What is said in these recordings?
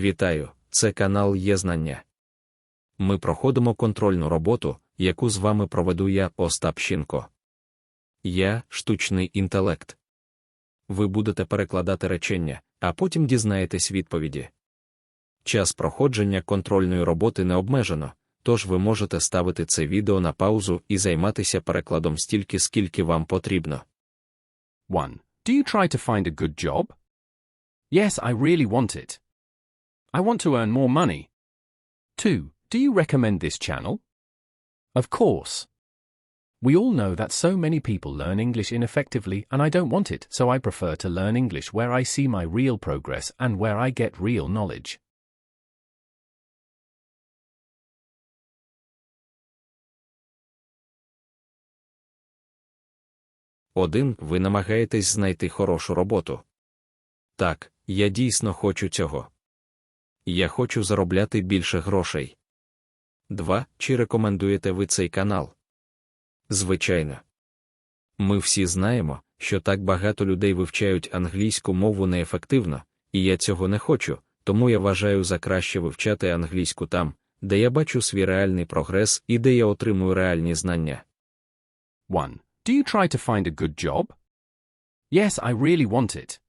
Вітаю, це канал Є Знання. Ми проходимо контрольну роботу, яку з вами проведу я, Остап Щінко. Я штучний інтелект. Ви будете перекладати речення, а потім дізнаєтесь відповіді. Час проходження контрольної роботи не обмежено, тож ви можете ставити це відео на паузу і займатися перекладом стільки, скільки вам потрібно. 1. Do you try to find a good job? Yes, I really want it. I want to earn more money. 2. Do you recommend this channel? Of course. We all know that so many people learn English ineffectively, and I don't want it, so I prefer to learn English where I see my real progress and where I get real knowledge. Один, ви намагаєтесь знайти хорошу роботу. Так, я дійсно хочу цього. Я хочу заробляти більше грошей. 2. Чи рекомендуєте ви цей канал? Звичайно. Ми всі знаємо, що так багато людей вивчають англійську мову неефективно, і я цього не хочу, тому я вважаю за краще вивчати англійську там, де я бачу свій реальний прогрес і де я отримую реальні знання. 1. Do you try to find a good job? Yes, I really want it.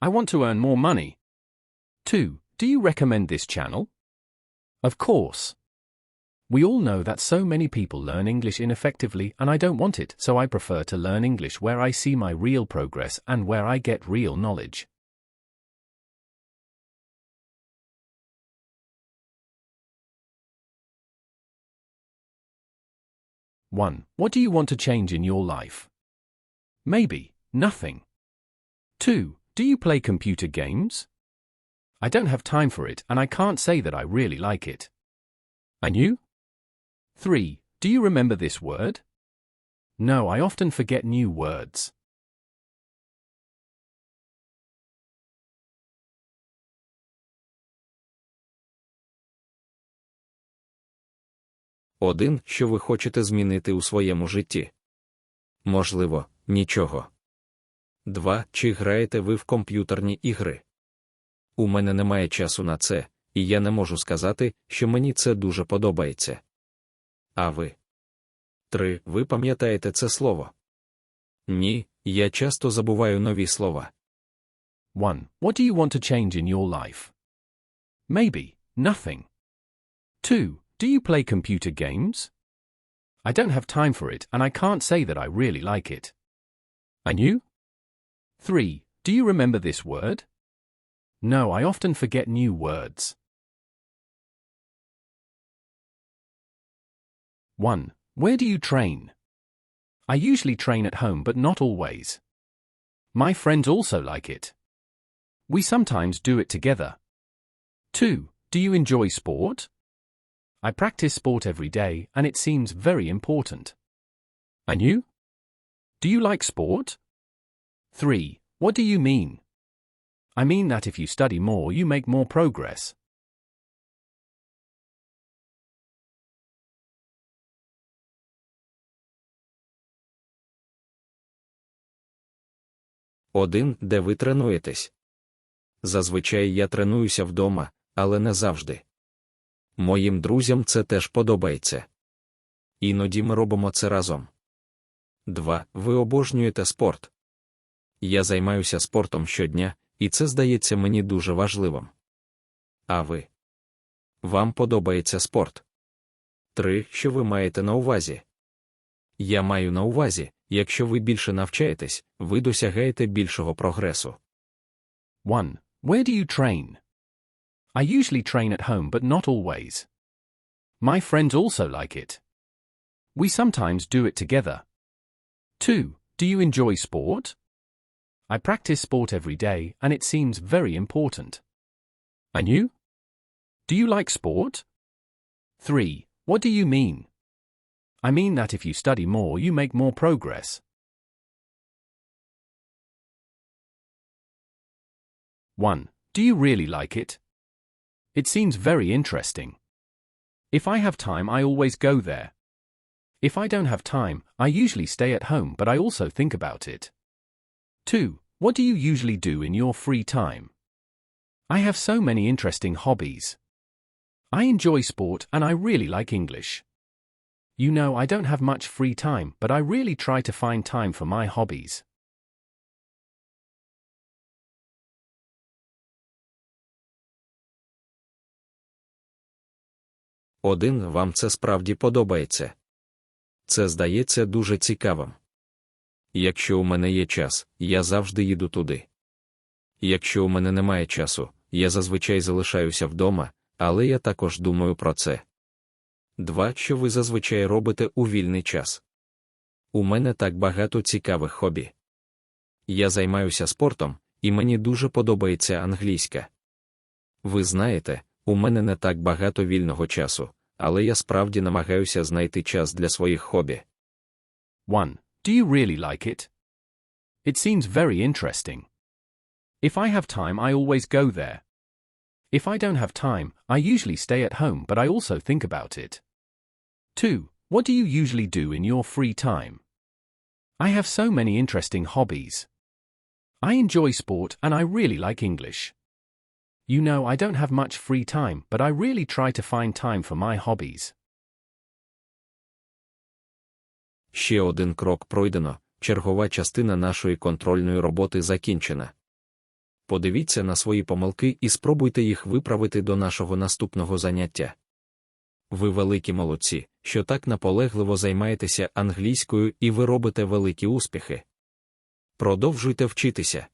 I want to earn more money. 2. Do you recommend this channel? Of course. We all know that so many people learn English ineffectively, and I don't want it, so I prefer to learn English where I see my real progress and where I get real knowledge. One. What do you want to change in your life? Maybe nothing. Two. Do you play computer games? I don't have time for it, and I can't say that I really like it. And you? 3. Do you remember this word? No, I often forget new words. Один, що ви хочете змінити у своєму житті. Можливо, нічого. Два. Чи граєте ви в комп'ютерні ігри? У мене немає часу на це, і я не можу сказати, що мені це дуже подобається. А ви? 3. Ви пам'ятаєте це слово? Ні, я часто забуваю нові слова. 1. What do you want to change in your life? Maybe nothing. 2. Do you play computer games? I don't have time for it, and I can't say that I really like it. And you? 3. Do you remember this word? No, I often forget new words. 1. Where do you train? I usually train at home, but not always. My friends also like it. We sometimes do it together. 2. Do you enjoy sport? I practice sport every day, and it seems very important. And you? Do you like sport? 3. What do you mean? I mean that if you study more, you make more progress. Один, де ви тренуєтесь. Зазвичай я тренуюся вдома, але не завжди. Моїм друзям це теж подобається. Іноді ми робимо це разом. 2. Ви обожнюєте спорт. Я займаюся спортом щодня, і це здається мені дуже важливим. А ви? Вам подобається спорт? 3. Що ви маєте на увазі? Я маю на увазі, якщо ви більше навчаєтесь, ви досягаєте більшого прогресу. 1. Where do you train? I usually train at home, but not always. My friends also like it. We sometimes do it together. 2. Do you enjoy sport? I practice sport every day, and it seems very important. And you? Do you like sport? 3. What do you mean? I mean that if you study more, you make more progress. 1. Do you really like it? It seems very interesting. If I have time, I always go there. If I don't have time, I usually stay at home, but I also think about it. 2. What do you usually do in your free time? I have so many interesting hobbies. I enjoy sport and I really like English. You know, I don't have much free time, but I really try to find time for my hobbies. Один вам це справді подобається. Це здається дуже цікавим. Якщо у мене є час, я завжди їду туди. Якщо у мене немає часу, я зазвичай залишаюся вдома, але я також думаю про це. Два, що ви зазвичай робите у вільний час. У мене так багато цікавих хобі. Я займаюся спортом, і мені дуже подобається англійська. Ви знаєте, у мене не так багато вільного часу, але я справді намагаюся знайти час для своїх хобі. 1. Do you really like it? It seems very interesting. If I have time, I always go there. If I don't have time, I usually stay at home, but I also think about it. 2. What do you usually do in your free time? I have so many interesting hobbies. I enjoy sport and I really like English. You know, I don't have much free time, but I really try to find time for my hobbies. Ще один крок пройдено, чергова частина нашої контрольної роботи закінчена. Подивіться на свої помилки і спробуйте їх виправити до нашого наступного заняття. Ви великі молодці, що так наполегливо займаєтеся англійською і ви робите великі успіхи. Продовжуйте вчитися.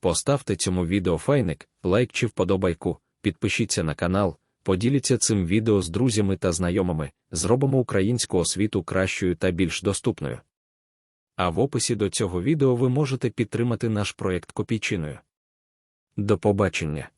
Поставте цьому відео файник, лайк чи вподобайку, підпишіться на канал, поділіться цим відео з друзями та знайомими, зробимо українську освіту кращою та більш доступною. А в описі до цього відео ви можете підтримати наш проєкт копійчиною. До побачення!